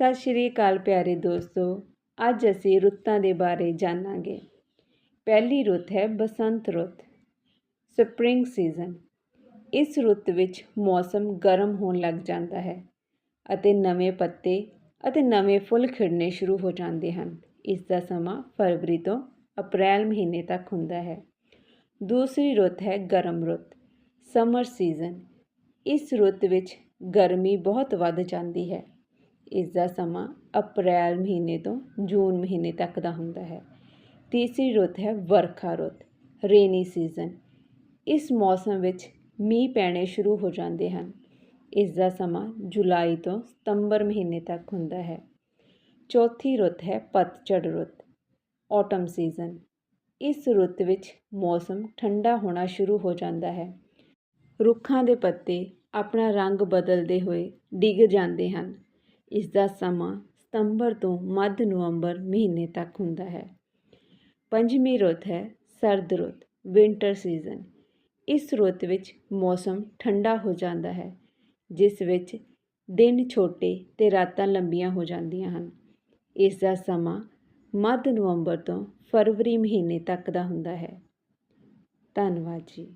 ਸਤਿ ਸ਼੍ਰੀ ਅਕਾਲ ਪਿਆਰੇ ਦੋਸਤੋ, ਅੱਜ ਅਸੀਂ ਰੁੱਤਾਂ ਦੇ ਬਾਰੇ ਜਾਣਾਂਗੇ। ਪਹਿਲੀ ਰੁੱਤ ਹੈ ਬਸੰਤ ਰੁੱਤ, ਸਪਰਿੰਗ ਸੀਜ਼ਨ। ਇਸ ਰੁੱਤ ਵਿੱਚ ਮੌਸਮ ਗਰਮ ਹੋਣ ਲੱਗ ਜਾਂਦਾ ਹੈ ਅਤੇ ਨਵੇਂ ਪੱਤੇ ਅਤੇ ਨਵੇਂ ਫੁੱਲ ਖਿੜਨੇ ਸ਼ੁਰੂ ਹੋ ਜਾਂਦੇ ਹਨ। ਇਸ ਦਾ ਸਮਾਂ ਫਰਵਰੀ ਤੋਂ ਅਪ੍ਰੈਲ ਮਹੀਨੇ ਤੱਕ ਹੁੰਦਾ ਹੈ। ਦੂਸਰੀ ਰੁੱਤ ਹੈ ਗਰਮ ਰੁੱਤ, ਸਮਰ ਸੀਜ਼ਨ। ਇਸ ਰੁੱਤ ਵਿੱਚ ਗਰਮੀ ਬਹੁਤ ਵੱਧ ਜਾਂਦੀ ਹੈ ਇਸ ਦਾ ਸਮਾਂ ਅਪ੍ਰੈਲ ਮਹੀਨੇ ਤੋਂ ਜੂਨ ਮਹੀਨੇ ਤੱਕ ਦਾ ਹੁੰਦਾ ਹੈ। ਤੀਸਰੀ ਰੁੱਤ ਹੈ ਵਰਖਾ ਰੁੱਤ ਰੇਨੀ ਸੀਜ਼ਨ ਇਸ ਮੌਸਮ ਵਿੱਚ ਮੀਂਹ ਪੈਣੇ ਸ਼ੁਰੂ ਹੋ ਜਾਂਦੇ ਹਨ। ਇਸ ਦਾ ਸਮਾਂ ਜੁਲਾਈ ਤੋਂ ਸਤੰਬਰ ਮਹੀਨੇ ਤੱਕ ਹੁੰਦਾ ਹੈ। ਚੌਥੀ ਰੁੱਤ ਹੈ ਪਤਝੜ ਰੁੱਤ ਆਟਮ ਸੀਜ਼ਨ ਇਸ ਰੁੱਤ ਵਿੱਚ ਮੌਸਮ ਠੰਡਾ ਹੋਣਾ ਸ਼ੁਰੂ ਹੋ ਜਾਂਦਾ ਹੈ। ਰੁੱਖਾਂ ਦੇ ਪੱਤੇ ਆਪਣਾ ਰੰਗ ਬਦਲਦੇ ਹੋਏ ਡਿੱਗ ਜਾਂਦੇ ਹਨ। ਇਸ ਦਾ ਸਮਾਂ ਸਤੰਬਰ ਤੋਂ ਮੱਧ ਨਵੰਬਰ ਮਹੀਨੇ ਤੱਕ ਹੁੰਦਾ ਹੈ। ਪੰਜਵੀਂ ਰੁੱਤ ਹੈ ਸਰਦ ਰੁੱਤ ਵਿੰਟਰ ਸੀਜ਼ਨ ਇਸ ਰੁੱਤ ਵਿੱਚ ਮੌਸਮ ਠੰਡਾ ਹੋ ਜਾਂਦਾ ਹੈ, ਜਿਸ ਵਿੱਚ ਦਿਨ ਛੋਟੇ ਤੇ ਰਾਤਾਂ ਲੰਬੀਆਂ ਹੋ ਜਾਂਦੀਆਂ ਹਨ। ਇਸ ਦਾ ਸਮਾਂ ਮੱਧ ਨਵੰਬਰ ਤੋਂ ਫਰਵਰੀ ਮਹੀਨੇ ਤੱਕ ਦਾ ਹੁੰਦਾ ਹੈ। ਧੰਨਵਾਦ ਜੀ।